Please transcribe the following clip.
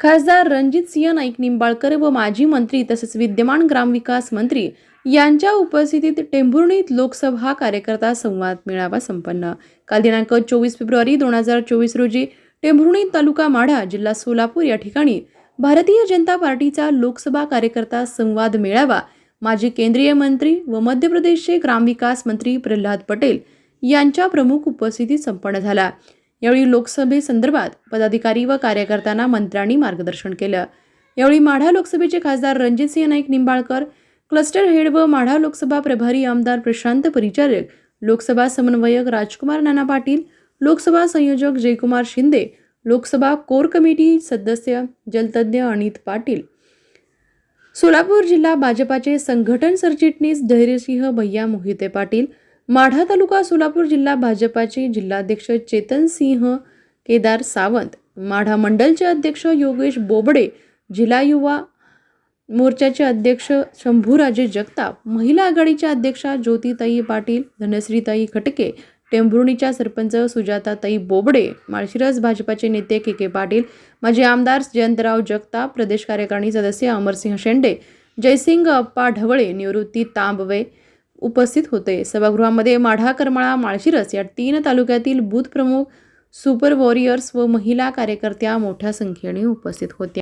खासदार रणजित सिंह नाईक निंबाळकर व माजी मंत्री तसेच विद्यमान ग्रामविकास मंत्री यांच्या उपस्थितीत टेंभुर्णीत लोकसभा कार्यकर्ता संवाद मेळावा संपन्न. काल दिनांक चोवीस फेब्रुवारी दोन हजार चोवीस रोजी टेंभुर्णी तालुका माढा जिल्हा सोलापूर या ठिकाणी भारतीय जनता पार्टीचा लोकसभा कार्यकर्ता संवाद मेळावा माजी केंद्रीय मंत्री व मध्य प्रदेशचे ग्रामविकास मंत्री प्रल्हाद पटेल यांच्या प्रमुख उपस्थितीत संपन्न झाला. यावेळी लोकसभेसंदर्भात पदाधिकारी व कार्यकर्त्यांना मंत्र्यांनी मार्गदर्शन केलं. यावेळी माढा लोकसभेचे खासदार रणजितसिंह नाईक निंबाळकर क्लस्टर हेड व माढा लोकसभा प्रभारी आमदार प्रशांत परिचारक लोकसभा समन्वयक राजकुमार नाना पाटील लोकसभा संयोजक जयकुमार शिंदे लोकसभा कोर कमिटी सदस्य जलतज्ञ अनित पाटील. सोलापूर जिल्हा भाजपाचे संघटन सरचिटणीस धैर्यसिंह भैया मोहिते पाटील माढा तालुका सोलापूर जिल्हा भाजपाचे जिल्हाध्यक्ष चेतन सिंह केदार सावंत माढा मंडलचे अध्यक्ष योगेश बोबडे जिल्हा युवा मोर्चाचे अध्यक्ष शंभूराजे जगताप महिला आघाडीच्या अध्यक्षा ज्योतिताई पाटील धनश्रीताई खटके टेंभुर्णीच्या सरपंच सुजाताताई बोबडे माळशिरस भाजपाचे नेते के के पाटील माजी आमदार जयंतराव जगताप प्रदेश कार्यकारिणी सदस्य अमरसिंह शेंडे जयसिंग अप्पा ढवळे निवृत्ती तांबवे उपस्थित होते. सभागृहामध्ये माढा करमाळा माळशिरस या तीन तालुक्यातील बूथ प्रमुख सुपर वॉरियर्स व महिला कार्यकर्त्या मोठ्या संख्येने उपस्थित होत्या.